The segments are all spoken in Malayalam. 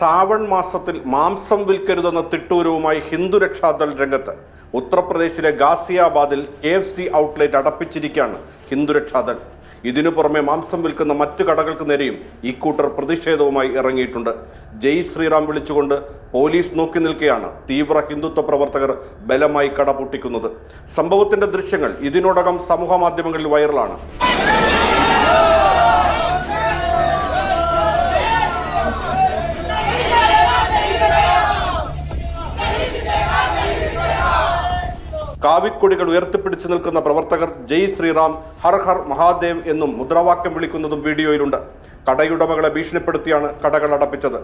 സാവൺ മാസത്തിൽ മാംസം വിൽക്കരുതെന്ന തിട്ടൂരവുമായി ഹിന്ദു രക്ഷാദൾ രംഗത്ത്. ഉത്തർപ്രദേശിലെ ഗാസിയാബാദിൽ കെ എഫ് സി ഔട്ട്ലെറ്റ് അടപ്പിച്ചിരിക്കുകയാണ് ഹിന്ദു രക്ഷാദൾ. ഇതിനു പുറമെ മാംസം വിൽക്കുന്ന മറ്റു കടകൾക്ക് നേരെയും ഇക്കൂട്ടർ പ്രതിഷേധവുമായി ഇറങ്ങിയിട്ടുണ്ട്. ജയ് ശ്രീറാം വിളിച്ചുകൊണ്ട് പോലീസ് നോക്കി നിൽക്കെയാണ് തീവ്ര ഹിന്ദുത്വ പ്രവർത്തകർ ബലമായി കട പൊട്ടിക്കുന്നത്. സംഭവത്തിന്റെ ദൃശ്യങ്ങൾ ഇതിനോടകം സമൂഹ മാധ്യമങ്ങളിൽ വൈറലാണ്. കാവിക്കൊടികൾ ഉയർത്തിപ്പിടിച്ചു നിൽക്കുന്ന പ്രവർത്തകർ ജയ് ശ്രീറാം ഹർ ഹർ മഹാദേവ് എന്നും മുദ്രാവാക്യം വിളിക്കുന്നതും വീഡിയോയിലുണ്ട്. കടയുടമകളെ ഭീഷണിപ്പെടുത്തിയാണ് കടകൾ അടപ്പിച്ചത്.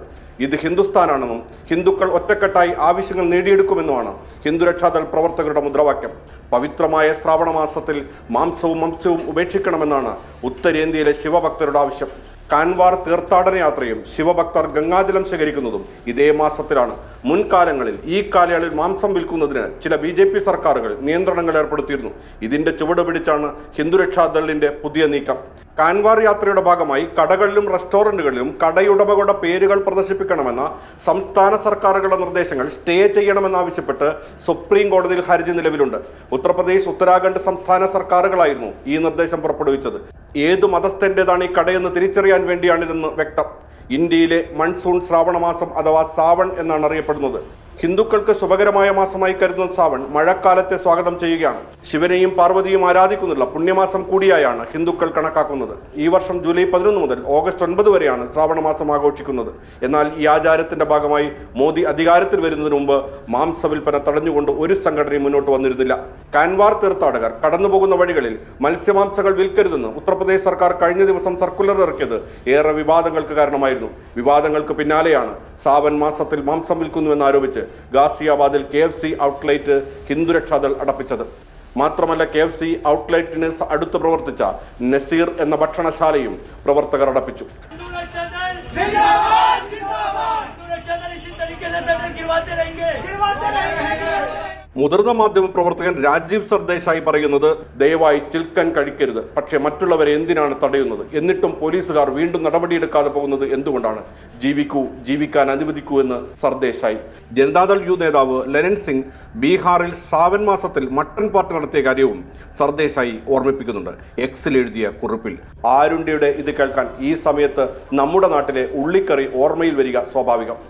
ഇത് ഹിന്ദുസ്ഥാനാണെന്നും ഹിന്ദുക്കൾ ഒറ്റക്കെട്ടായി ആവശ്യങ്ങൾ നേടിയെടുക്കുമെന്നുമാണ് ഹിന്ദുരക്ഷാദൾ പ്രവർത്തകരുടെ മുദ്രാവാക്യം. പവിത്രമായ ശ്രാവണ മാസത്തിൽ മാംസവും മംസവും ഉപേക്ഷിക്കണമെന്നാണ് ഉത്തരേന്ത്യയിലെ ശിവഭക്തരുടെ ആവശ്യം. കാൻവാർ തീർത്ഥാടന യാത്രയും ശിവഭക്തർ ഗംഗാജലം ശേഖരിക്കുന്നതും ഇതേ മാസത്തിലാണ്. മുൻകാലങ്ങളിൽ ഈ കാലയളവിൽ മാംസം വിൽക്കുന്നതിന് ചില ബി ജെ പി സർക്കാരുകൾ നിയന്ത്രണങ്ങൾ ഏർപ്പെടുത്തിയിരുന്നു. ഇതിന്റെ ചുവട് പിടിച്ചാണ് ഹിന്ദുരക്ഷാദളിന്റെ പുതിയ നീക്കം. കാൻവാർ യാത്രയുടെ ഭാഗമായി കടകളിലും റെസ്റ്റോറന്റുകളിലും കടയുടമകളുടെ പേരുകൾ പ്രദർശിപ്പിക്കണമെന്ന സംസ്ഥാന സർക്കാരുകളുടെ നിർദ്ദേശങ്ങൾ സ്റ്റേ ചെയ്യണമെന്നാവശ്യപ്പെട്ട് സുപ്രീം കോടതിയിൽ ഹർജി നിലവിലുണ്ട്. ഉത്തർപ്രദേശ് ഉത്തരാഖണ്ഡ് സംസ്ഥാന സർക്കാരുകളായിരുന്നു ഈ നിർദ്ദേശം പുറപ്പെടുവിച്ചത്. ഏത് മതസ്ഥന്റെതാണ് ഈ കടയെന്ന് തിരിച്ചറിയാൻ വേണ്ടിയാണിതെന്ന് വ്യക്തം. ഇന്ത്യയിലെ മൺസൂൺ ശ്രാവണമാസം അഥവാ സാവൺ എന്നാണ് അറിയപ്പെടുന്നത്. ഹിന്ദുക്കൾക്ക് ശുഭകരമായ മാസമായി കരുതുന്ന സാവൺ മഴക്കാലത്തെ സ്വാഗതം ചെയ്യുകയാണ്. ശിവനെയും പാർവതിയും ആരാധിക്കുന്നുള്ള പുണ്യമാസം കൂടിയായാണ് ഹിന്ദുക്കൾ കണക്കാക്കുന്നത്. ഈ വർഷം ജൂലൈ പതിനൊന്ന് മുതൽ ഓഗസ്റ്റ് ഒൻപത് വരെയാണ് ശ്രാവണ മാസം ആഘോഷിക്കുന്നത്. എന്നാൽ ഈ ആചാരത്തിന്റെ ഭാഗമായി മോദി അധികാരത്തിൽ വരുന്നതിന് മുമ്പ് മാംസ വിൽപ്പന തടഞ്ഞുകൊണ്ട് ഒരു സംഘടനയും മുന്നോട്ട് വന്നിരുന്നില്ല. കാൻവാർ തീർത്ഥാടകർ കടന്നുപോകുന്ന വഴികളിൽ മത്സ്യമാംസങ്ങൾ വിൽക്കരുതെന്ന് ഉത്തർപ്രദേശ് സർക്കാർ കഴിഞ്ഞ ദിവസം സർക്കുലർ ഇറക്കിയത് ഏറെ വിവാദങ്ങൾക്ക് കാരണമായിരുന്നു. വിവാദങ്ങൾക്ക് പിന്നാലെയാണ് സാവൻ മാസത്തിൽ മാംസം വിൽക്കുന്നുവെന്നാരോപിച്ച് ഗാസിയാബാദിൽ K F C outlet Hindu Rakshadal അടപ്പിച്ചത്. മാത്രമല്ല കെ എഫ് സി ഔട്ട്ലെറ്റിന് അടുത്ത് പ്രവർത്തിച്ച നസീർ എന്ന ഭക്ഷണശാലയും പ്രവർത്തകർ അടപ്പിച്ചു. മുതിർന്ന മാധ്യമ പ്രവർത്തകൻ രാജീവ് സർദേശായി പറയുന്നത് ദയവായി ചിൽക്കൻ കഴിക്കരുത്. പക്ഷേ മറ്റുള്ളവരെ എന്തിനാണ് തടയുന്നത്? എന്നിട്ടും പോലീസുകാർ വീണ്ടും നടപടിയെടുക്കാതെ പോകുന്നത് എന്തുകൊണ്ടാണ്? ജീവിക്കൂ ജീവിക്കാൻ അനുവദിക്കൂ എന്ന് സർദേശായി. ജനതാദൾ യു നേതാവ് ലെനൻ സിംഗ് ബീഹാറിൽ സാവൻ മാസത്തിൽ മട്ടൻ പാർട്ടി നടത്തിയ കാര്യവും സർദേശായി ഓർമ്മിപ്പിക്കുന്നുണ്ട്. എക്സിൽ എഴുതിയ കുറിപ്പിൽ. ആരുണ്ടിയുടെ ഇത് കേൾക്കാൻ ഈ സമയത്ത് നമ്മുടെ നാട്ടിലെ ഉള്ളിക്കറി ഓർമ്മയിൽ വരിക സ്വാഭാവികം.